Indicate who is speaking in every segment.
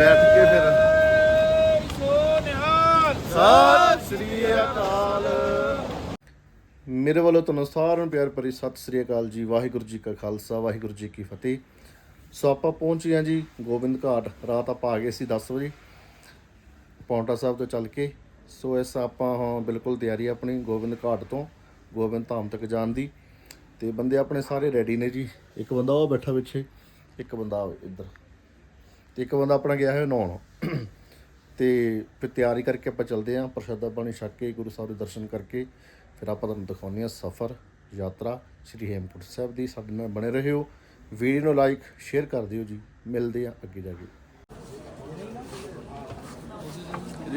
Speaker 1: ਬੈਠ ਕੇ ਫਿਰ। ਸਤਿ ਸ੍ਰੀ ਅਕਾਲ। ਮੇਰੇ ਵੱਲੋਂ ਤੁਹਾਨੂੰ ਸਾਰਿਆਂ ਨੂੰ ਪਿਆਰ ਭਰੀ ਸਤਿ ਸ੍ਰੀ ਅਕਾਲ ਜੀ। ਵਾਹਿਗੁਰੂ ਜੀ ਕਾ ਖਾਲਸਾ ਵਾਹਿਗੁਰੂ ਜੀ ਕੀ ਫਤਿਹ। ਸੋ ਆਪਾਂ ਪਹੁੰਚ ਗਏ ਜੀ ਗੋਬਿੰਦ ਘਾਟ। ਰਾਤ ਆਪਾਂ ਆ ਗਏ ਸੀ 10 ਵਜੇ। ਪੌਂਟਾ ਸਾਹਿਬ ਤੋਂ ਚੱਲ ਕੇ। ਸੋ ਇਸ ਆਪਾਂ ਹਾਂ ਬਿਲਕੁਲ ਤਿਆਰੀ ਆਪਣੀ ਗੋਬਿੰਦ ਘਾਟ ਤੋਂ ਗੋਬਿੰਦ ਧਾਮ ਤੱਕ ਜਾਣ ਦੀ। ਤੇ ਬੰਦੇ ਆਪਣੇ ਸਾਰੇ ਰੈਡੀ ਨੇ ਜੀ। ਇੱਕ ਬੰਦਾ ਉਹ ਬੈਠਾ ਪਿੱਛੇ ਇੱਕ ਬੰਦਾ ਇੱਧਰ। ਤੇ ਇੱਕ ਬੰਦਾ ਆਪਣਾ ਗਿਆ ਹੈ ਨਹਾਉਣ। ਤੇ ਫਿਰ ਤਿਆਰੀ ਕਰਕੇ ਆਪਾਂ ਚੱਲਦੇ ਆਂ ਪ੍ਰਸ਼ਾਦਾ ਪਾਣੀ ਛਕ ਕੇ ਗੁਰੂ ਸਾਹਿਬ ਦੇ ਦਰਸ਼ਨ ਕਰਕੇ, ਫਿਰ ਆਪਾਂ ਤੁਹਾਨੂੰ ਦਿਖਾਉਂਦੇ ਆਂ ਸਫ਼ਰ, ਯਾਤਰਾ, ਸ੍ਰੀ ਹੇਮਕੁੰਟ ਸਾਹਿਬ ਦੀ। ਸਾਡੇ ਨਾਲ ਬਣੇ ਰਹਿਓ ਵੀਡੀਓ ਨੂੰ ਲਾਈਕ ਸ਼ੇਅਰ ਕਰ ਦਿਓ ਜੀ। ਮਿਲਦੇ ਆਂ ਅੱਗੇ ਜਾ ਕੇ।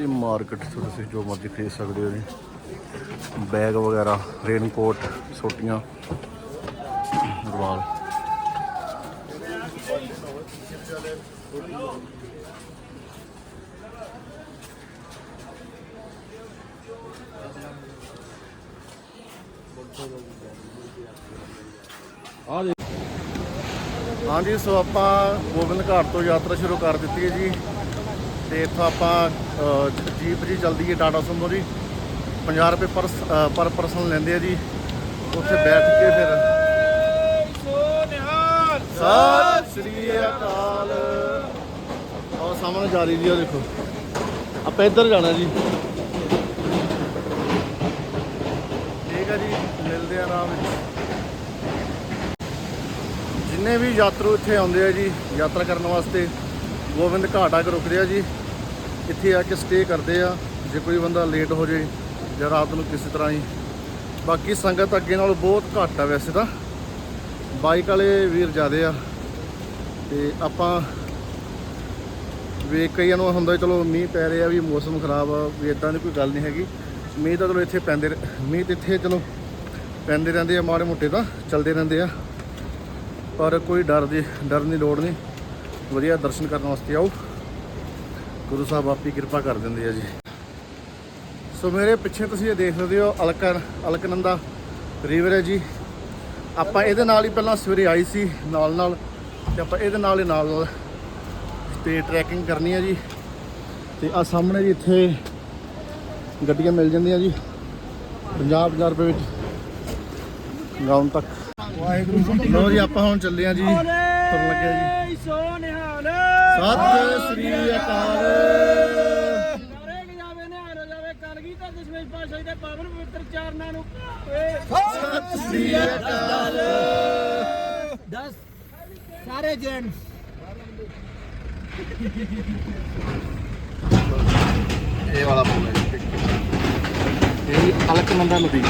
Speaker 1: ਇਹ ਮਾਰਕੀਟ ਤੋਂ ਤੁਸੀਂ ਜੋ ਮਰਜ਼ੀ ਖਰੀਦ ਸਕਦੇ ਹੋ ਜੀ। ਬੈਗ ਵਗੈਰਾ ਰੇਨਕੋਟ ਸੋਟੀਆਂ ਰਵਾਲ ਹਾਂਜੀ ਸੋ ਆਪਾਂ ਗੋਬਿੰਦ ਘਾਟ ਤੋਂ ਯਾਤਰਾ ਸ਼ੁਰੂ ਕਰ ਦਿੱਤੀ ਹੈ ਜੀ। ਤੇ ਇੱਥੋਂ ਆਪਾਂ ਜੀਪ ਜੀ ਚੱਲਦੀ ਹੈ ਟਾਟਾ ਸੁਮੋ ਦੀ। 50 ਰੁਪਏ ਪਰ ਸ- ਪਰ ਪਰਸਨ ਲੈਂਦੇ ਆ ਜੀ। ਉੱਥੇ ਬੈਠ ਕੇ ਫਿਰ ਸਤਿ ਸ੍ਰੀ ਅਕਾਲ। ਸਾਹਮਣੇ ਜਾ ਰਹੀ ਜੀ ਉਹ ਦੇਖੋ। ਆਪਾਂ ਇੱਧਰ ਜਾਣਾ ਜੀ। ਠੀਕ ਹੈ ਜੀ, ਮਿਲਦੇ ਆ ਆਰਾਮ ਵਿੱਚ। ਜਿੰਨੇ ਵੀ ਯਾਤਰੂ ਇੱਥੇ ਆਉਂਦੇ ਆ ਜੀ, ਯਾਤਰਾ ਕਰਨ ਵਾਸਤੇ, ਗੋਬਿੰਦ ਘਾਟ ਆ ਕੇ ਰੁਕਦੇ ਆ ਜੀ। ਇੱਥੇ ਆ ਕੇ ਸਟੇ ਕਰਦੇ ਆ, ਜੇ ਕੋਈ ਬੰਦਾ ਲੇਟ ਹੋ ਜੇ ਜਾਂ ਰਾਤ ਨੂੰ ਕਿਸੇ ਤਰ੍ਹਾਂ ਹੀ। ਬਾਕੀ ਸੰਗਤ ਅੱਗੇ ਨਾਲ ਬਹੁਤ ਘੱਟ ਆ ਵੈਸੇ ਤਾਂ। ਬਾਈਕ ਵਾਲੇ ਵੀਰ ਜ਼ਿਆਦੇ ਆ। ਤੇ ਆਪਾਂ ਵੇ ਕਈਆਂ ਨੂੰ ਹੁੰਦਾ ਚਲੋ ਮੀਂਹ ਪੈ ਰਿਹਾ ਵੀ ਮੌਸਮ ਖਰਾਬ ਆ, ਵੀ ਇਦਾਂ ਦੀ ਕੋਈ ਗੱਲ ਨਹੀਂ ਹੈਗੀ। ਮੀਂਹ ਤਾਂ ਚਲੋ ਇੱਥੇ ਪੈਂਦੇ ਰਹਿ- ਮੀਂਹ ਤੇ ਇੱਥੇ ਚਲੋ ਪੈਂਦੇ ਰਹਿੰਦੇ ਆ, ਮਾੜੇ ਮੋਟੇ ਤਾਂ ਚੱਲਦੇ ਰਹਿੰਦੇ ਆ। ਪਰ ਕੋਈ ਡਰ ਦੀ ਡਰਨ ਦੀ ਲੋੜ ਨਹੀਂ। ਵਧੀਆ ਦਰਸ਼ਨ ਕਰਨ ਵਾਸਤੇ ਆਓ। ਗੁਰੂ ਸਾਹਿਬ ਆਪੀ ਕਿਰਪਾ ਕਰ ਦਿੰਦੇ ਆ ਜੀ। ਸੋ ਮੇਰੇ ਪਿੱਛੇ ਤੁਸੀਂ ਇਹ ਦੇਖ ਸਕਦੇ ਹੋ ਅਲਕਨ, ਅਲਕਨੰਦਾ ਰਿਵਰ ਹੈ ਜੀ। ਆਪਾਂ ਇਹਦੇ ਨਾਲ ਹੀ ਪਹਿਲਾਂ ਸਵੇਰੇ ਆਈ ਸੀ ਨਾਲ ਨਾਲ ਤੇ ਆਪਾਂ ਇਹਦੇ ਨਾਲ ਹੀ ਨਾਲ ਨਾਲ ਤੇ ਟਰੈਕਿੰਗ ਕਰਨੀ ਹੈ ਜੀ। ਤੇ ਆ ਸਾਹਮਣੇ ਜੀ ਇੱਥੇ ਗੱਡੀਆਂ ਮਿਲ ਜਾਂਦੀਆਂ ਜੀ 50 ਰੁਪਏ ਵਿੱਚ ਗਾਉਂ ਤੱਕ। ਵਾਹਿਗੁਰੂ ਲੋ ਜੀ ਆਪਾਂ ਹੁਣ ਚੱਲੇ ਆ ਜੀ ਤੁਰਨ ਲੱਗੇ ਆ ਜੀ। ਸਤਿ ਸ੍ਰੀ ਅਕਾਲ।
Speaker 2: ਸਾਰੇ ਕੀ ਜਾਵੇ ਨਿਹਾਲ ਹੋ ਜਾਵੇ ਕਲਗੀ ਤਾਂ ਦਸ਼ਮੇਸ਼ ਪਾਸ਼ਾ ਦੇ ਪਾਵਨ ਪਵਿੱਤਰ ਚਾਰਨਾਂ ਨੂੰ।
Speaker 1: ਸਤਿ ਸ੍ਰੀ ਅਕਾਲ।
Speaker 2: 10 ਸਾਰੇ ਜੈਂਟਸ
Speaker 1: ਇਹ ਵਾਲਾ ਪੁੱਲ ਹੈ। ਇਹ ਅਲਕਨੰਦਾ ਨਦੀ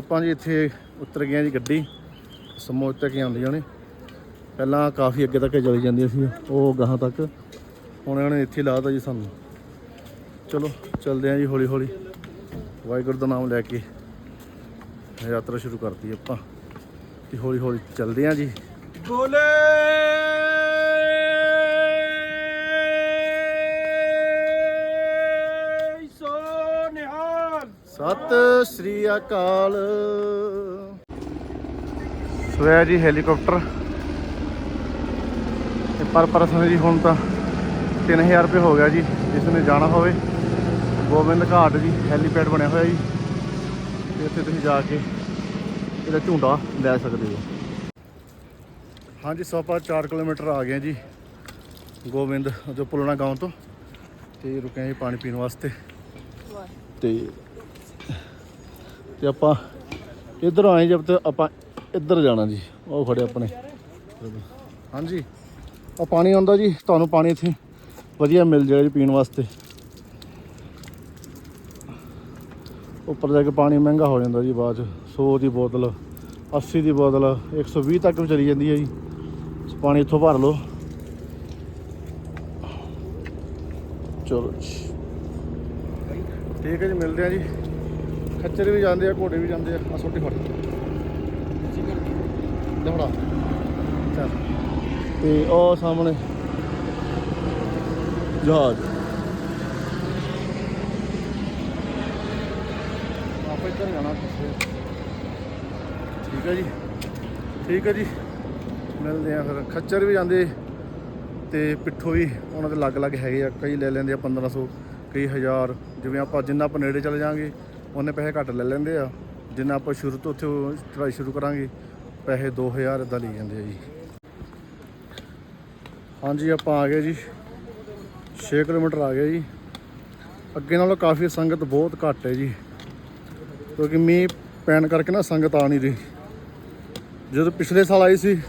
Speaker 1: ਆਪਾਂ ਜੀ ਇੱਥੇ ਉਤਰ ਗਏ ਹਾਂ ਜੀ ਗੱਡੀ। ਸਮੋਚ ਤੱਕ ਹੀ ਆਉਂਦੀਆਂ ਨੇ ਪਹਿਲਾਂ ਕਾਫੀ ਅੱਗੇ ਤੱਕ ਚਲੀ ਜਾਂਦੀਆਂ ਸੀ, ਉਹ ਗਾਹਾਂ ਤੱਕ। ਹੁਣ ਇਹਨਾਂ ਨੇ ਇੱਥੇ ਲਾਤਾ ਜੀ ਸਾਨੂੰ। ਚਲੋ, ਚੱਲਦੇ ਹਾਂ ਜੀ ਹੌਲੀ ਹੌਲੀ ਵਾਹਿਗੁਰੂ ਦਾ ਨਾਮ ਲੈ ਕੇ ਯਾਤਰਾ ਸ਼ੁਰੂ ਕਰਤੀ ਆਪਾਂ। ਤੇ ਹੌਲੀ ਹੌਲੀ ਚੱਲਦੇ ਹਾਂ ਜੀ।
Speaker 2: ਬੋਲੇ!
Speaker 1: ਸਤਿ ਸ੍ਰੀ ਅਕਾਲ। ਸੋਇਆ ਜੀ ਹੈਲੀਕਾਪਟਰ। ਤੇ ਪਰ ਪਰਸਨ ਜੀ ਹੁਣ ਤਾਂ 3000 ਰੁਪਏ ਹੋ ਗਿਆ ਜੀ ਜਿਸ ਨੇ ਜਾਣਾ ਹੋਵੇ। ਗੋਬਿੰਦ ਘਾਟ ਜੀ ਹੈਲੀਪੈਡ ਬਣਿਆ ਹੋਇਆ ਜੀ। ਤੇ ਇੱਥੇ ਤੁਸੀਂ ਜਾ ਕੇ ਇਹਦਾ ਝੂੰਡਾ ਲੈ ਸਕਦੇ ਹੋ। ਹਾਂਜੀ ਸੋ ਆਪਾਂ 4 ਕਿਲੋਮੀਟਰ ਆ ਗਏ ਜੀ ਗੋਬਿੰਦ ਜੋ ਪੁਲਣਾ ਗਾਉਂ ਤੋਂ। ਤੇ ਰੁਕੇ ਹਾਂ ਜੀ ਪਾਣੀ ਪੀਣ ਵਾਸਤੇ। ਤੇ ਤੇ ਆਪਾਂ ਇੱਧਰ ਆਏ ਜਦ ਤੇ ਆਪਾਂ ਇੱਧਰ ਜਾਣਾ ਜੀ। ਉਹ ਖੜੇ ਆਪਣੇ। ਹਾਂਜੀ। ਉਹ ਪਾਣੀ ਆਉਂਦਾ ਜੀ, ਤੁਹਾਨੂੰ ਪਾਣੀ ਇੱਥੇ ਵਧੀਆ ਮਿਲ ਜਾਏਗਾ ਜੀ ਪੀਣ ਵਾਸਤੇ। ਉੱਪਰ ਜਾ ਕੇ ਪਾਣੀ ਮਹਿੰਗਾ ਹੋ ਜਾਂਦਾ ਜੀ ਬਾਅਦ ਚ। 100 ਦੀ ਬੋਤਲ 80 ਦੀ ਬੋਤਲ 120 ਤੱਕ ਵੀ ਚਲੀ ਜਾਂਦੀ ਹੈ ਜੀ। ਪਾਣੀ ਇੱਥੋਂ ਭਰ ਲਓ। ਚਲੋ ਠੀਕ ਹੈ ਜੀ, ਮਿਲਦੇ ਆ ਜੀ। ਖੱਚਰ ਵੀ ਜਾਂਦੇ ਆ, ਘੋੜੇ ਵੀ ਜਾਂਦੇ ਆ। ਆ ਛੋਟੀ ਫੜ। ਦਫੜਾ ਚੱਲ। ਤੇ ਉਹ ਸਾਹਮਣੇ। ਜਹਾਜ਼। ਆਪਾਂ ਇੱਧਰ ਜਾਣਾ ਠੀਕ ਹੈ ਜੀ। ਠੀਕ ਹੈ ਜੀ। ਮਿਲਦੇ ਆ ਫਿਰ। ਖੱਚਰ ਵੀ ਜਾਂਦੇ। ਤੇ ਪਿੱਠੋ ਵੀ ਉਹਨਾਂ ਦੇ ਅਲੱਗ-ਅਲੱਗ ਹੈਗੇ ਆ। ਕਈ ਲੈ ਲੈਂਦੇ ਆ 1500 ਕਈ ਹਜ਼ਾਰ। ਜਿਵੇਂ ਆਪਾਂ ਜਿੰਨਾ ਆਪਾਂ ਨੇੜੇ ਚਲੇ ਜਾਾਂਗੇ ਉਹਨੇ ਪੈਸੇ ਘੱਟ ਲੈ ਲੈਂਦੇ ਆ। ਜਿੰਨਾ ਆਪਾਂ ਸ਼ੁਰੂ ਤੋਂ ਉੱਥੇ ਚੜਾਈ ਸ਼ੁਰੂ ਕਰਾਂਗੇ, ਪੈਸੇ 2000 ਦਾ ਲਈ ਜਾਂਦੇ ਆ ਜੀ। ਹਾਂਜੀ, ਆਪਾਂ ਆ ਗਏ ਜੀ। 6 ਕਿਲੋਮੀਟਰ ਆ ਗਏ ਜੀ। ਅੱਗੇ ਨਾਲੋਂ ਕਾਫੀ ਸੰਗਤ ਬਹੁਤ ਘੱਟ ਹੈ ਜੀ। ਕਿਉਂਕਿ ਮੀਂਹ ਪੈਣ ਕਰਕੇ ਨਾ ਸੰਗਤ ਆ ਨਹੀਂ ਰਹੀ। ਜਦੋਂ ਪਿਛਲੇ ਸਾਲ ਆਈ ਸੀ,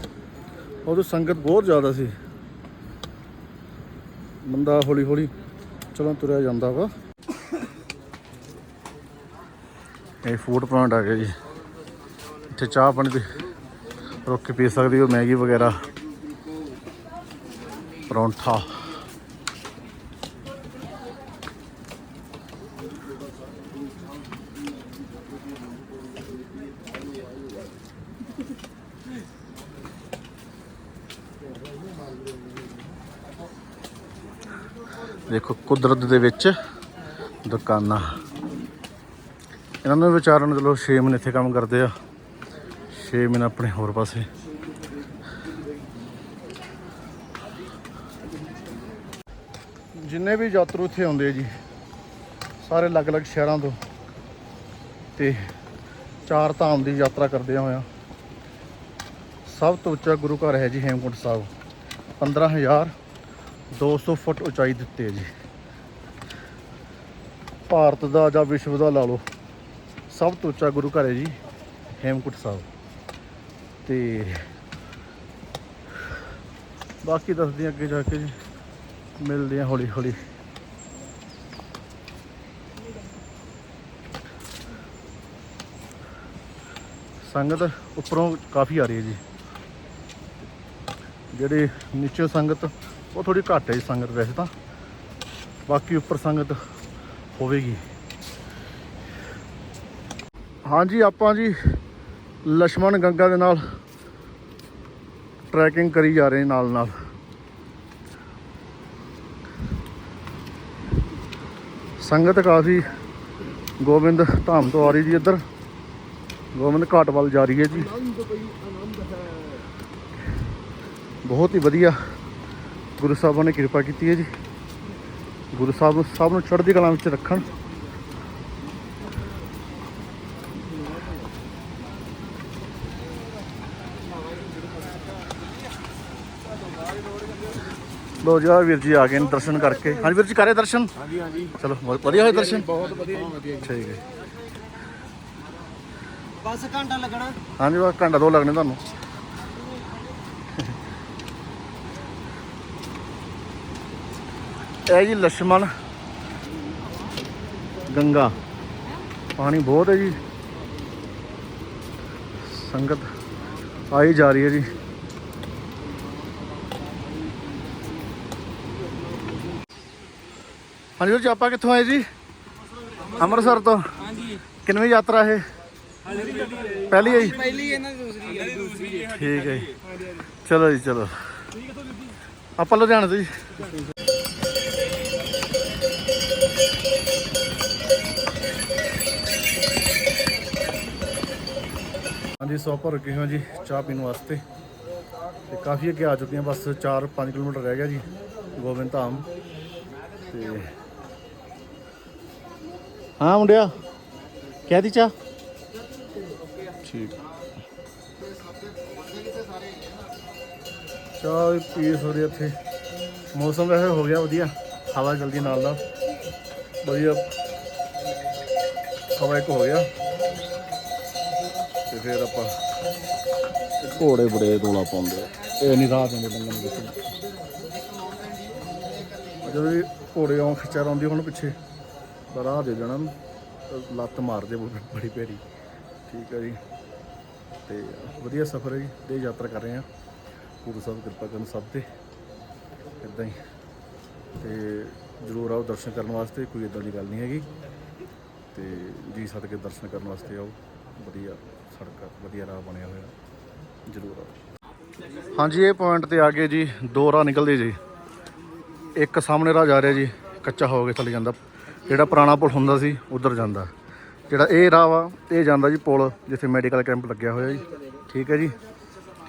Speaker 1: ਉਦੋਂ ਸੰਗਤ ਬਹੁਤ ਜ਼ਿਆਦਾ ਸੀ। ਬੰਦਾ ਹੌਲੀ ਹੌਲੀ ਚਲੋ ਤੁਰਿਆ ਜਾਂਦਾ ਵਾ। ਇਹ ਫੂਡ ਪਲਾਂਟ ਆ ਗਿਆ ਜੀ। ਇੱਥੇ ਚਾਹ ਪਾਣੀ ਤੇ ਰੁੱਕ ਕੇ ਪੀ ਸਕਦੇ ਹੋ ਮੈਗੀ ਵਗੈਰਾ, ਪਰੌਂਠਾ। ਦੇਖੋ ਕੁਦਰਤ ਦੇ ਵਿੱਚ ਦੁਕਾਨਾਂ। ਇਹਨਾਂ ਨੂੰ ਵਿਚਾਰਨ ਨੂੰ ਚਲੋ 6 ਮਹੀਨੇ ਇੱਥੇ ਕੰਮ ਕਰਦੇ ਆ। 6 ਮਹੀਨੇ ਆਪਣੇ ਹੋਰ ਪਾਸੇ। ਜਿੰਨੇ ਵੀ ਯਾਤਰੂ ਇੱਥੇ ਆਉਂਦੇ ਆ ਜੀ, ਸਾਰੇ ਅਲੱਗ-ਅਲੱਗ ਸ਼ਹਿਰਾਂ ਤੋਂ ਤੇ ਚਾਰ ਧਾਮ ਦੀ ਯਾਤਰਾ ਕਰਦੇ ਹੋਇਆ ਸਭ ਤੋਂ ਉੱਚਾ ਗੁਰੂ ਘਰ ਹੈ ਜੀ ਹੇਮਕੁੰਟ ਸਾਹਿਬ। 15200 ਫੁੱਟ ਉਚਾਈ ਦਿੱਤੇ ਜੀ। ਭਾਰਤ ਦਾ ਜਾਂ ਵਿਸ਼ਵ ਦਾ ਲਾ ਲਓ। ਸਭ ਤੋਂ ਉੱਚਾ ਗੁਰੂ ਘਰ ਹੈ ਜੀ, ਹੇਮਕੁੰਟ ਸਾਹਿਬ। ਤੇ ਬਾਕੀ ਦੱਸਦੇ ਹਾਂ ਅੱਗੇ ਜਾ ਕੇ ਜੀ, ਮਿਲਦੇ ਹਾਂ ਹੌਲੀ ਹੌਲੀ। ਸੰਗਤ ਉੱਪਰੋਂ ਕਾਫੀ ਆ ਰਹੀ ਹੈ ਜੀ। ਜਿਹੜੇ ਨੀਚੇ ਸੰਗਤ, ਉਹ ਥੋੜੀ ਘੱਟ ਹੈ ਜੀ ਸੰਗਤ ਵੈਸੇ ਤਾਂ। ਬਾਕੀ ਉੱਪਰ ਸੰਗਤ ਹੋਵੇਗੀ। ਹਾਂਜੀ, ਆਪਾਂ ਜੀ ਲక్ష్మణ ਗੰਗਾ ਦੇ ਨਾਲ ਟਰੈਕਿੰਗ ਕਰੀ ਜਾ ਰਹੇ ਨਾਲ ਨਾਲ। ਸੰਗਤ ਕਾਫੀ ਗੋਬਿੰਦ ਧਾਮ ਤੋਂ ਆ ਰਹੀ ਜੀ ਇੱਧਰ। ਗੋਬਿੰਦ ਘਾਟ ਵੱਲ ਜਾ ਰਹੀ ਹੈ ਜੀ। ਬਹੁਤ ਹੀ ਵਧੀਆ ਗੁਰੂ ਸਾਹਿਬਾਂ ਨੇ ਕਿਰਪਾ ਕੀਤੀ ਹੈ ਜੀ। ਗੁਰੂ ਸਾਹਿਬ ਸਭ ਨੂੰ ਚੜ੍ਹਦੀ ਕਲਾ ਵਿੱਚ ਰੱਖਣ। ਲੋ ਜੀ ਆ ਵੀਰ ਜੀ ਆ ਗਏ ਨੇ ਦਰਸ਼ਨ ਕਰਕੇ। ਹਾਂਜੀ ਵੀਰ ਜੀ ਕਰੇ ਦਰਸ਼ਨ?
Speaker 2: ਹਾਂਜੀ ਹਾਂਜੀ।
Speaker 1: ਚਲੋ ਬਹੁਤ ਵਧੀਆ ਹੋਏ ਦਰਸ਼ਨ।
Speaker 2: ਬਹੁਤ ਵਧੀਆ
Speaker 1: ਠੀਕ ਹੈ
Speaker 2: ਬਸ ਘੰਟਾ ਲੱਗਣਾ।
Speaker 1: ਹਾਂਜੀ ਬਸ ਘੰਟਾ ਦੋ ਲੱਗਣੇ ਤੁਹਾਨੂੰ। ਇਹ ਜੀ ਲక్ష్మణ ਗੰਗਾ। ਪਾਣੀ ਬਹੁਤ ਹੈ ਜੀ। ਸੰਗਤ ਆਈ ਜਾ ਰਹੀ ਹੈ ਜੀ। ਹਾਂਜੀ ਵੀਰ ਜੀ ਆਪਾਂ ਕਿੱਥੋਂ ਆਏ ਜੀ? ਅੰਮ੍ਰਿਤਸਰ ਤੋਂ।
Speaker 2: ਹਾਂਜੀ।
Speaker 1: ਕਿੰਨਵੀਂ ਯਾਤਰਾ ਇਹ? ਪਹਿਲੀ ਹੈ ਜੀ
Speaker 2: ਪਹਿਲੀ ਇਹਨਾਂ ਦੀ ਦੂਸਰੀ ਹੈ ਦੂਸਰੀ ਹੈ
Speaker 1: ਠੀਕ ਹੈ ਜੀ। ਚਲੋ ਜੀ ਚਲੋ। ਆਪਾਂ ਲੁਧਿਆਣੇ ਤੋਂ ਜੀ। ਹਾਂਜੀ ਸੌ ਭਰ ਗਏ ਹਾਂ ਜੀ ਚਾਹ ਪੀਣ ਵਾਸਤੇ। ਤੇ ਕਾਫੀ ਅੱਗੇ ਆ ਚੁੱਕੇ ਹਾਂ ਬਸ 4-5 ਕਿਲੋਮੀਟਰ ਰਹਿ ਗਿਆ ਜੀ ਗੋਬਿੰਦ ਧਾਮ। ਤੇ ਹਾਂ ਮੁੰਡਿਆ, ਕਹਿ ਦੀ ਚਾਹ। ਠੀਕ ਚਾਹ ਵੀ ਪੀ ਸਕਦੇ ਇੱਥੇ। ਮੌਸਮ ਵੈਸੇ ਹੋ ਗਿਆ ਵਧੀਆ, ਹਵਾ ਜਲਦੀ ਨਾਲ ਨਾਲ। ਵਧੀਆ। ਹਵਾ ਇੱਕ ਹੋ ਗਿਆ। ਤੇ ਫਿਰ ਆਪਾਂ ਘੋੜੇ ਬੜੇ ਰੋਲਾ ਪਾਉਂਦੇ ਆ। ਇਹ ਨਹੀਂ ਰਾਹ ਦਿੰਦੇ ਲੰਘਣ ਦੇ ਜਦੋਂ ਵੀ ਘੋੜੇ ਆਉਂ ਖਿੱਚਾ ਆਉਂਦੀ ਹੁਣ ਪਿੱਛੇ। ਤਾਂ ਰਾਹ ਦੇ ਦੇਣਾ ਨੂੰ, ਲੱਤ ਮਾਰਦੇ ਬੜੀ ਬੜੀ ਭੈੜੀ। ਠੀਕ ਹੈ ਜੀ। ਤੇ ਵਧੀਆ ਸਫ਼ਰ ਹੈ ਜੀ। ਤੇ ਯਾਤਰਾ ਕਰ ਰਹੇ ਹਾਂ। ਗੁਰੂ ਸਾਹਿਬ ਕਿਰਪਾ ਕਰਨ ਸਭ ਤੇ। ਇਦਾਂ ਹੀ। ਤੇ ਜ਼ਰੂਰ ਆਓ ਦਰਸ਼ਨ ਕਰਨ ਵਾਸਤੇ ਕੋਈ ਇਦਾਂ ਦੀ ਗੱਲ ਨਹੀਂ ਹੈਗੀ। ਤੇ ਜੀ ਸੱਦ ਦਰਸ਼ਨ ਕਰਨ ਵਾਸਤੇ ਆਓ। ਵਧੀਆ ਸੜਕ ਵਧੀਆ ਰਾਹ ਬਣਿਆ ਹੋਇਆ। ਜ਼ਰੂਰ ਆਓ। ਹਾਂਜੀ ਇਹ ਪੁਆਇੰਟ ਤੇ ਆ ਗਏ ਜੀ। ਦੋ ਰਾਹ ਨਿਕਲਦੇ ਜੀ। ਇੱਕ ਸਾਹਮਣੇ ਰਾਹ ਜਾ ਰਿਹਾ ਜੀ। ਕੱਚਾ ਹੋ ਕੇ ਚਲੇ ਜਾਂਦਾ। ਜਿਹੜਾ ਪੁਰਾਣਾ ਪੁਲ ਹੁੰਦਾ ਸੀ, ਉਧਰ ਜਾਂਦਾ। ਜਿਹੜਾ ਇਹ ਰਾਹ ਵਾ, ਇਹ ਜਾਂਦਾ ਜੀ ਪੁਲ, ਜਿੱਥੇ ਮੈਡੀਕਲ ਕੈਂਪ ਲੱਗਿਆ ਹੋਇਆ ਜੀ। ਠੀਕ ਹੈ ਜੀ?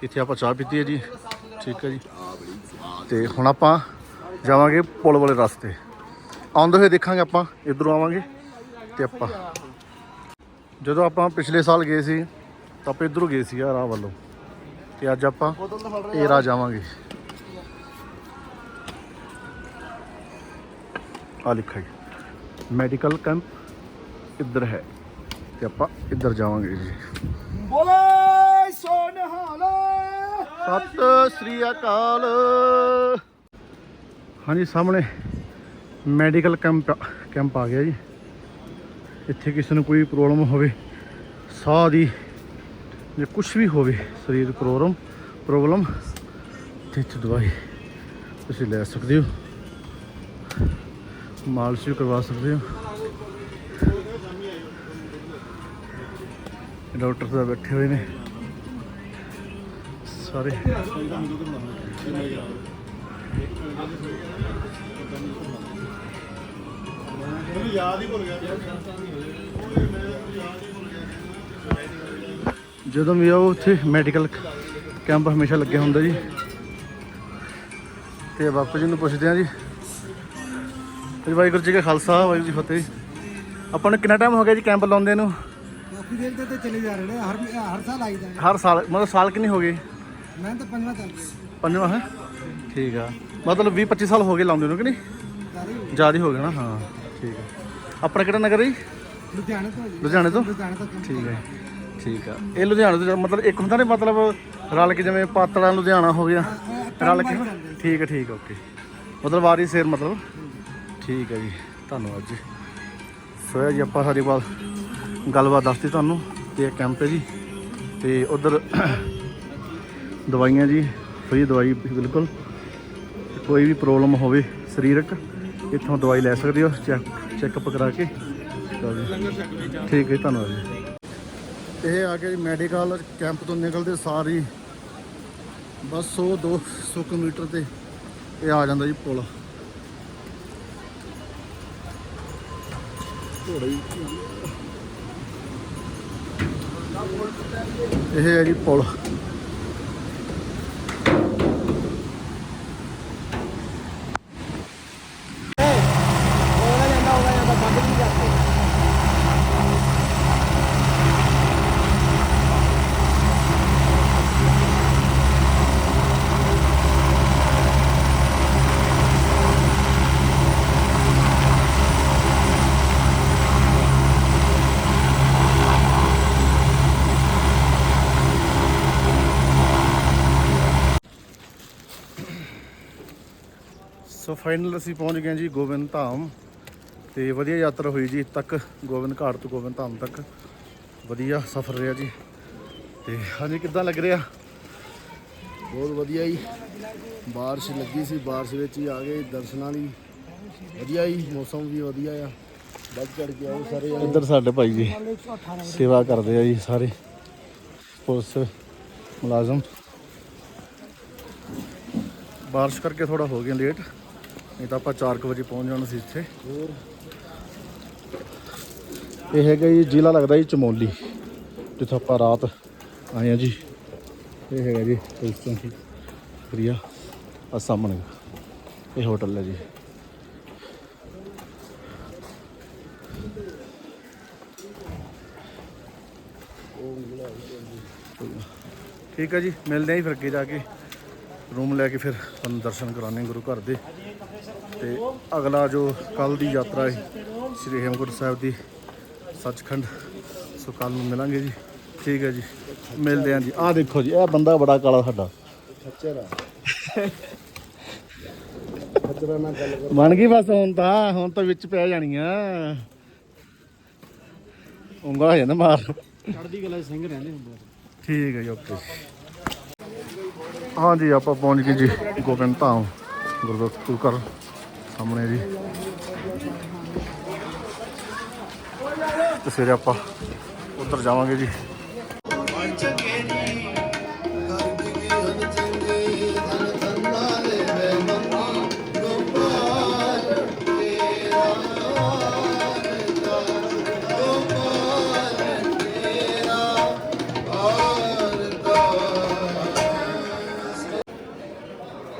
Speaker 1: ਇੱਥੇ ਆਪਾਂ ਚਾਹ ਪੀਤੀ ਹੈ ਜੀ। ਠੀਕ ਹੈ ਜੀ? ਤੇ ਹੁਣ ਆਪਾਂ ਜਾਵਾਂਗੇ ਪੁਲ ਵਾਲੇ ਰਸਤੇ। ਆਉਂਦੇ ਹੋਏ ਦੇਖਾਂਗੇ ਆਪਾਂ, ਇਧਰੋਂ ਆਵਾਂਗੇ ਤੇ ਆਪਾਂ। ਜਦੋਂ ਆਪਾਂ ਪਿਛਲੇ ਸਾਲ ਗਏ ਸੀ, ਤਾਂ ਆਪਾਂ ਇਧਰੋਂ ਗਏ ਸੀ ਆ ਰਾਹ ਵੱਲੋਂ। ਤੇ ਅੱਜ ਆਪਾਂ ਇਹ ਰਾਹ ਜਾਵਾਂਗੇ। ਆ ਲਿਖਿਆ ਜੀ। ਮੈਡੀਕਲ ਕੈਂਪ ਇੱਧਰ ਹੈ ਤੇ ਆਪਾਂ ਇੱਧਰ ਜਾਵਾਂਗੇ ਜੀ।
Speaker 2: ਬੋਲੇ ਸੋਨਹਾਲ
Speaker 1: ਸਤਿ ਸ੍ਰੀ ਅਕਾਲ। ਹਾਂਜੀ ਸਾਹਮਣੇ ਮੈਡੀਕਲ ਕੈਂਪ ਕੈਂਪ ਆ ਗਿਆ ਜੀ। ਇੱਥੇ ਕਿਸੇ ਨੂੰ ਕੋਈ ਪ੍ਰੋਬਲਮ ਹੋਵੇ ਸਾਹ ਦੀ ਜਾਂ ਕੁਝ ਵੀ ਹੋਵੇ ਸਰੀਰ ਪ੍ਰੋਬਲਮ ਪ੍ਰੋਬਲਮ ਤੇ ਇੱਥੇ ਦਵਾਈ ਤੁਸੀਂ ਲੈ ਸਕਦੇ ਹੋ। ਮਾਲਸ਼ ਵੀ ਕਰਵਾ ਸਕਦੇ ਹੋ। ਡਾਕਟਰ ਸਾਹਿਬ ਬੈਠੇ ਹੋਏ ਨੇ। ਸਾਰੇ। ਜਦੋਂ ਵੀ ਆਓ ਉੱਥੇ ਮੈਡੀਕਲ ਕੈਂਪ ਹਮੇਸ਼ਾ ਲੱਗਿਆ ਹੁੰਦਾ ਜੀ। ਤੇ ਬਾਪੂ ਜੀ ਨੂੰ ਪੁੱਛਦੇ ਆ ਜੀ। ਤੇ ਵਾਹਿਗੁਰੂ ਜੀ ਕਾ ਖਾਲਸਾ ਵਾਹਿਗੁਰੂ ਜੀ ਫਤਿਹ। ਆਪਾਂ ਨੂੰ ਕਿੰਨਾ ਟਾਈਮ ਹੋ ਗਿਆ ਜੀ ਕੈਂਪ ਲਾਉਂਦੇ ਨੂੰ?
Speaker 3: ਕਾਫੀ ਦੇਰ ਤੇ ਚਲੇ ਜਾ ਰਹੇ ਨੇ ਹਰ ਹਰ ਸਾਲ ਆਈਦਾ ਹੈ।
Speaker 1: ਹਰ ਸਾਲ ਮਤਲਬ ਸਾਲ ਕਿੰਨੇ ਹੋ ਗਏ
Speaker 3: ਮੈਂ ਤਾਂ ਪੰਜਵਾਂ ਚੱਲ ਰਿਹਾ
Speaker 1: ਪੰਜਵਾਂ ਹੈ? ਠੀਕ ਆ। ਮਤਲਬ 20 25 ਸਾਲ ਹੋ ਗਏ ਲਾਉਂਦੇ ਨੂੰ ਕਿ ਨਹੀਂ? ਜ਼ਿਆਦਾ ਹੀ ਹੋ ਗਿਆ ਨਾ ਹਾਂ ਠੀਕ ਆ। ਆਪਣਾ ਕਿਹੜਾ ਨਗਰ ਹੈ ਜੀ?
Speaker 3: ਲੁਧਿਆਣੇ ਤੋਂ ਜੀ।
Speaker 1: ਲੁਧਿਆਣੇ ਤੋਂ?
Speaker 3: ਲੁਧਿਆਣੇ ਤੋਂ ਕੰਮ
Speaker 1: ਠੀਕ ਹੈ ਠੀਕ ਆ। ਇਹ ਲੁਧਿਆਣੇ ਤੋਂ ਜਿਹੜਾ ਮਤਲਬ ਇੱਕ ਹੁੰਦਾ ਨੇ ਮਤਲਬ ਰਲ ਕੇ ਜਿਵੇਂ ਪਾਤੜਾ ਲੁਧਿਆਣਾ ਹੋ ਗਿਆ ਰਲ ਕੇ? ਠੀਕ ਹੈ। ਠੀਕ ਓਕੇ। ਮਤਲਬ ਵਾਰੀ ਸੇਰ ਮਤਲਬ। ਠੀਕ ਹੈ ਜੀ ਧੰਨਵਾਦ ਜੀ। ਸੋਇਆ ਜੀ ਆਪਾਂ ਸਾਡੀ ਬਾਤ ਗੱਲਬਾਤ ਦੱਸਤੀ ਤੁਹਾਨੂੰ ਤੇ ਇਹ ਕੈਂਪ ਹੈ ਜੀ। ਤੇ ਉਧਰ ਦਵਾਈਆਂ ਜੀ ਫ੍ਰੀ ਦਵਾਈ ਬਿਲਕੁਲ। ਕੋਈ ਵੀ ਪ੍ਰੋਬਲਮ ਹੋਵੇ ਸਰੀਰਕ ਇੱਥੋਂ ਦਵਾਈ ਲੈ ਸਕਦੇ ਹੋ ਚੈੱਕ ਚੈੱਕਅਪ ਕਰਾ ਕੇ। ਠੀਕ ਹੈ ਜੀ, ਧੰਨਵਾਦ ਜੀ। ਇਹ ਆ ਕੇ ਮੈਡੀਕਲ ਕੈਂਪ ਤੋਂ ਨਿਕਲਦੇ ਸਾਰੀ ਬਸ 100 200 ਕਿਲੋਮੀਟਰ ਤੇ ਇਹ ਆ ਜਾਂਦਾ ਜੀ ਪੁਲ। ਇਹ ਹੈ ਜੀ ਪੁਲ
Speaker 2: ਹੋਣਾ ਜਾਂਦਾ ਹੋਣਾ ਜਾਂਦਾ ਬੰਦ ਨਹੀਂ ਕਰਦੇ
Speaker 1: ਸੋ ਫਾਈਨਲ ਅਸੀਂ ਪਹੁੰਚ ਗਏ ਜੀ ਗੋਬਿੰਦ ਧਾਮ ਤੇ ਵਧੀਆ ਯਾਤਰਾ ਹੋਈ ਜੀ ਤੱਕ ਗੋਬਿੰਦ ਘਾਟ ਤੋਂ ਗੋਬਿੰਦ ਧਾਮ ਤੱਕ। ਵਧੀਆ ਸਫ਼ਰ ਰਿਹਾ ਜੀ। ਤੇ ਹਾਂਜੀ ਕਿੱਦਾਂ ਲੱਗ ਰਿਹਾ?
Speaker 4: ਬਹੁਤ ਵਧੀਆ ਜੀ। ਬਾਰਿਸ਼ ਲੱਗੀ ਸੀ ਬਾਰਿਸ਼ ਵਿੱਚ ਹੀ ਆ ਗਏ ਦਰਸ਼ਨਾਂ ਲਈ। ਵਧੀਆ ਹੀ ਮੌਸਮ ਵੀ ਵਧੀਆ ਆ। ਵੱਧ ਚੜ ਕੇ ਆਓ ਸਾਰੇ।
Speaker 1: ਇੱਧਰ ਸਾਡੇ ਭਾਈ ਜੀ ਸੇਵਾ ਕਰਦੇ ਆ ਜੀ ਸਾਰੇ। ਪੁਲਿਸ ਮੁਲਾਜ਼ਮ। ਬਾਰਿਸ਼ ਕਰਕੇ ਥੋੜਾ ਹੋ ਗਿਆ ਲੇਟ। ਨਹੀਂ ਤਾਂ ਆਪਾਂ 4 ਵਜੇ ਪਹੁੰਚ ਜਾਣਾ ਸੀ ਇੱਥੇ।
Speaker 4: ਹੋਰ
Speaker 1: ਇਹ ਹੈਗਾ ਜੀ ਜ਼ਿਲ੍ਹਾ ਲੱਗਦਾ ਜੀ ਚਮੋਲੀ ਜਿੱਥੇ ਆਪਾਂ ਰਾਤ ਆਏ ਆ ਜੀ। ਇਹ ਹੈਗਾ ਜੀ ਪੁਲਿਸ ਚੌਂਕੀ ਫਰੀਆ ਆ ਸਾਹਮਣੇ ਇਹ ਹੋਟਲ ਹੈ ਜੀ। ਠੀਕ ਹੈ ਜੀ ਮਿਲਦੇ ਆਂ ਜੀ ਫਿਰ ਅੱਗੇ ਜਾ ਕੇ। ਰੂਮ ਲੈ ਕੇ ਫਿਰ ਤੁਹਾਨੂੰ ਦਰਸ਼ਨ ਕਰਾਣੇ ਗੁਰੂ ਘਰ ਦੇ। ਤੇ ਅਗਲਾ ਜੋ ਕੱਲ ਦੀ ਯਾਤਰਾ ਹੈ ਸ੍ਰੀ ਹੇਮਕੁੰਟ ਸਾਹਿਬ ਦੀ ਸੱਚਖੰਡ ਸੋ ਕੱਲ ਨੂੰ ਮਿਲਾਂਗੇ ਜੀ। ਠੀਕ ਹੈ ਜੀ ਮਿਲਦੇ ਆਂ ਜੀ। ਆਹ ਦੇਖੋ ਜੀ ਇਹ ਬੰਦਾ ਬੜਾ ਕਾਲਾ ਸਾਡਾ।
Speaker 4: ਖੱਚਰ ਆ ਖੱਚਰਾ ਨਾਲ ਗੱਲ ਕਰ
Speaker 1: ਬਣ ਗਈ ਬਸ ਹੁਣ ਤਾਂ ਹੁਣ ਤਾਂ ਵਿੱਚ ਪੈ ਜਾਣੀਆਂ। ਉਂਗਲ ਹੋ ਜਾਂਦਾ ਮਾਰ।
Speaker 3: ਚੜ੍ਹਦੀ ਕਲਾ ਸਿੰਘ ਰਹਿੰਦੇ ਹੁੰਦੇ
Speaker 1: ਠੀਕ ਹੈ ਜੀ ਓਕੇ। ਹਾਂਜੀ, ਆਪਾਂ ਪਹੁੰਚ ਗਏ ਜੀ ਗੋਬਿੰਦ ਧਾਮ, ਗੁਰਦੁਆਰਾ ਘਰ ਸਾਹਮਣੇ ਜੀ। ਤੇ ਸਵੇਰੇ ਆਪਾਂ ਉੱਧਰ ਜਾਵਾਂਗੇ ਜੀ।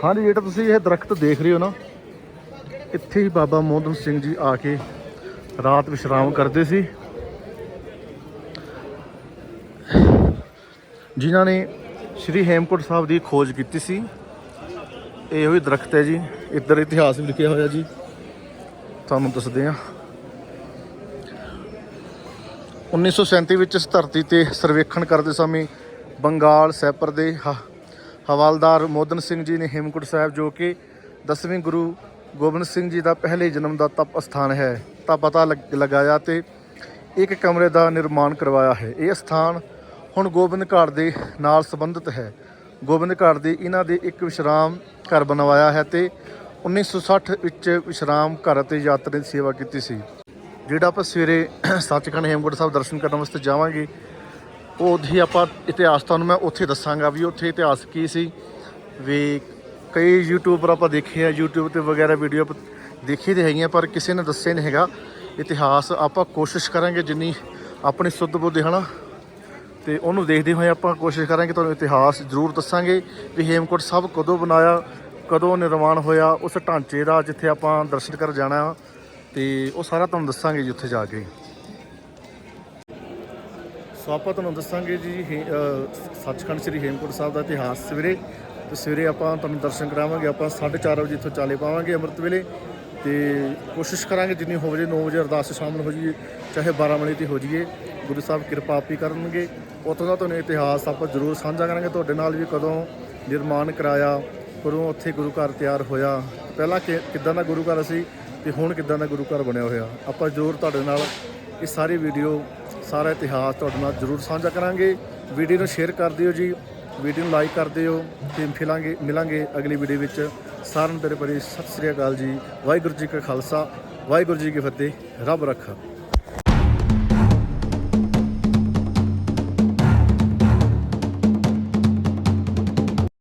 Speaker 1: ਹਾਂਜੀ, ਜਿਹੜਾ ਤੁਸੀਂ ਇਹ ਦਰਖਤ ਦੇਖ ਰਹੇ ਹੋ ਨਾ, ਇੱਥੇ ਹੀ ਬਾਬਾ ਮੋਹਨ ਸਿੰਘ ਜੀ ਆ ਕੇ ਰਾਤ ਵਿਸ਼ਰਾਮ ਕਰਦੇ ਸੀ। ਜਿਨ੍ਹਾਂ ਨੇ ਸ਼੍ਰੀ ਹੇਮਕੁੰਟ ਸਾਹਿਬ ਦੀ ਖੋਜ ਕੀਤੀ ਸੀ। ਇਹੋ ਹੀ ਦਰਖਤ ਹੈ ਜੀ, ਇੱਧਰ ਇਤਿਹਾਸ ਵੀ ਲਿਖਿਆ ਹੋਇਆ ਜੀ। ਤੁਹਾਨੂੰ ਦੱਸਦੇ ਹਾਂ। 1937 ਵਿੱਚ ਇਸ ਧਰਤੀ ਤੇ ਸਰਵੇਖਣ ਕਰਦੇ ਸਮੇਂ ਬੰਗਾਲ ਸੈਪਰ ਦੇ ਹ- ਹਵਾਲਦਾਰ ਮੋਦਨ ਸਿੰਘ ਜੀ ਨੇ ਹੇਮਕੁੰਟ ਸਾਹਿਬ ਜੋ ਕਿ ਦਸਵੇਂ ਗੁਰੂ ਗੋਬਿੰਦ ਸਿੰਘ ਜੀ ਦਾ ਪਹਿਲੇ ਜਨਮ ਦਾ ਤਪ ਸਥਾਨ ਹੈ, ਤਾਂ ਪਤਾ ਲੱਗ- ਲਗਾਇਆ ਤੇ ਇੱਕ ਕਮਰੇ ਦਾ ਨਿਰਮਾਣ ਕਰਵਾਇਆ ਹੈ। ਇਹ ਸਥਾਨ ਹੁਣ ਗੋਬਿੰਦ ਘਾਟ ਦੇ ਨਾਲ ਸੰਬੰਧਿਤ ਹੈ। ਗੋਬਿੰਦ ਘਾਟ ਦੇ ਇਹਨਾਂ ਦੇ ਇੱਕ ਵਿਸ਼ਰਾਮ ਘਰ ਬਣਵਾਇਆ ਹੈ ਤੇ 1960 ਵਿੱਚ ਵਿਸ਼ਰਾਮ ਘਰ ਅਤੇ ਯਾਤਰੀ ਦੀ ਸੇਵਾ ਕੀਤੀ ਸੀ। ਜਿਹੜਾ ਆਪਾਂ ਸਵੇਰੇ ਸੱਚਖੰਡ ਹੇਮਕੁੰਟ ਸਾਹਿਬ ਦਰਸ਼ਨ ਕਰਨ ਵਾਸਤੇ ਜਾਵਾਂਗੇ ਉਹ ਉਹਦੀ ਆਪਾਂ ਇਤਿਹਾਸ ਤੁਹਾਨੂੰ ਮੈਂ ਉੱਥੇ ਦੱਸਾਂਗਾ ਵੀ ਉੱਥੇ ਇਤਿਹਾਸ ਕੀ ਸੀ। ਵੀ ਕਈ ਯੂਟਿਊਬਰ ਆਪਾਂ ਦੇਖੇ ਆ, YouTube ਤੇ ਵਗੈਰਾ ਵੀਡੀਓ ਦੇਖੀ ਤੇ ਹੈਗੀਆਂ, ਪਰ ਕਿਸੇ ਨੇ ਦੱਸਿਆ ਨਹੀਂ ਹੈਗਾ। ਇਤਿਹਾਸ ਆਪਾਂ ਕੋਸ਼ਿਸ਼ ਕਰਾਂਗੇ ਜਿੰਨੀ ਆਪਣੀ ਸੁੱਧ ਬੁੱਧ, ਹਨਾ? ਤੇ ਉਹਨੂੰ ਦੇਖਦੇ ਹੋਏ ਆਪਾਂ ਕੋਸ਼ਿਸ਼ ਕਰਾਂਗੇ, ਤੁਹਾਨੂੰ ਇਤਿਹਾਸ ਜ਼ਰੂਰ ਦੱਸਾਂਗੇ ਵੀ ਹੇਮਕੁੰਟ ਸਾਹਿਬ ਕਦੋਂ ਬਣਾਇਆ, ਕਦੋਂ ਨਿਰਮਾਣ ਹੋਇਆ, ਉਸ ਢਾਂਚੇ ਦਾ ਜਿੱਥੇ ਆਪਾਂ ਦਰਸ਼ਨ ਕਰ ਜਾਣਾ ਤੇ ਉਹ ਸਾਰਾ ਤੁਹਾਨੂੰ ਦੱਸਾਂਗੇ ਜੀ ਉੱਥੇ ਜਾ ਕੇ। ਸੋ ਆਪਾਂ ਤੁਹਾਨੂੰ ਦੱਸਾਂਗੇ ਜੀ, ਹੇ- ਸੱਚਖੰਡ ਸ੍ਰੀ ਹੇਮਕੁੰਟ ਸਾਹਿਬ ਦਾ ਇਤਿਹਾਸ ਸਵੇਰੇ। ਤੇ ਸਵੇਰੇ ਆਪਾਂ ਤੁਹਾਨੂੰ ਦਰਸ਼ਨ ਕਰਾਵਾਂਗੇ, ਆਪਾਂ 4:30 ਵਜੇ ਇੱਥੋਂ ਚਾਲੇ ਪਾਵਾਂਗੇ ਅੰਮ੍ਰਿਤ ਵੇਲੇ। ਤੇ ਕੋਸ਼ਿਸ਼ ਕਰਾਂਗੇ ਜਿੰਨੀ ਹੋ ਵਜੇ 9 ਵਜੇ ਅਰਦਾਸ 'ਚ ਸ਼ਾਮਲ ਹੋ ਜਾਈਏ, ਚਾਹੇ 12 ਵਜੇ ਤੇ ਹੋ ਜਾਈਏ। ਗੁਰੂ ਸਾਹਿਬ ਕਿਰਪਾ ਆਪੀ ਕਰਨਗੇ। ਉੱਥੋਂ ਦਾ ਤੁਹਾਨੂੰ ਇਤਿਹਾਸ ਆਪਾਂ ਜ਼ਰੂਰ ਸਾਂਝਾ ਕਰਾਂਗੇ। ਤੁਹਾਡੇ ਨਾਲ ਵੀ ਕਦੋਂ ਨਿਰਮਾਣ ਕਰਾਇਆ, ਕਦੋਂ ਉੱਥੇ ਗੁਰੂ ਘਰ ਤਿਆਰ ਹੋਇਆ। ਪਹਿਲਾਂ ਕਿ- ਕਿੱਦਾਂ ਦਾ ਗੁਰੂ ਘਰ ਸੀ ਤੇ ਹੁਣ ਕਿੱਦਾਂ ਦਾ ਗੁਰੂ ਘਰ ਬਣਿਆ ਹੋਇਆ। ਆਪਾਂ ਜ਼ਰੂਰ ਤੁਹਾਡੇ ਨਾਲ ਇਹ ਸਾਰੀ ਵੀਡੀਓ ਸਾਰਾ ਇਤਿਹਾਸ ਤੁਹਾਡੇ ਨਾਲ ਜ਼ਰੂਰ ਸਾਂਝਾ ਕਰਾਂਗੇ। ਵੀਡੀਓ ਨੂੰ ਸ਼ੇਅਰ ਕਰ ਦਿਓ ਜੀ। ਵੀਡੀਓ ਨੂੰ ਲਾਈਕ ਕਰ ਦਿਓ। ਤੇ ਮਿਲਾਂਗੇ ਮਿਲਾਂਗੇ ਅਗਲੀ ਵੀਡੀਓ ਵਿੱਚ। ਸਾਰਿਆਂ ਨੂੰ ਤੇਰੇ ਪਰੀ ਸਤਿ ਸ੍ਰੀ ਅਕਾਲ ਜੀ। ਵਾਹਿਗੁਰੂ ਜੀ ਕਾ ਖਾਲਸਾ। ਵਾਹਿਗੁਰੂ ਜੀ ਕੀ ਫਤਿਹ। ਰੱਬ ਰੱਖਾ।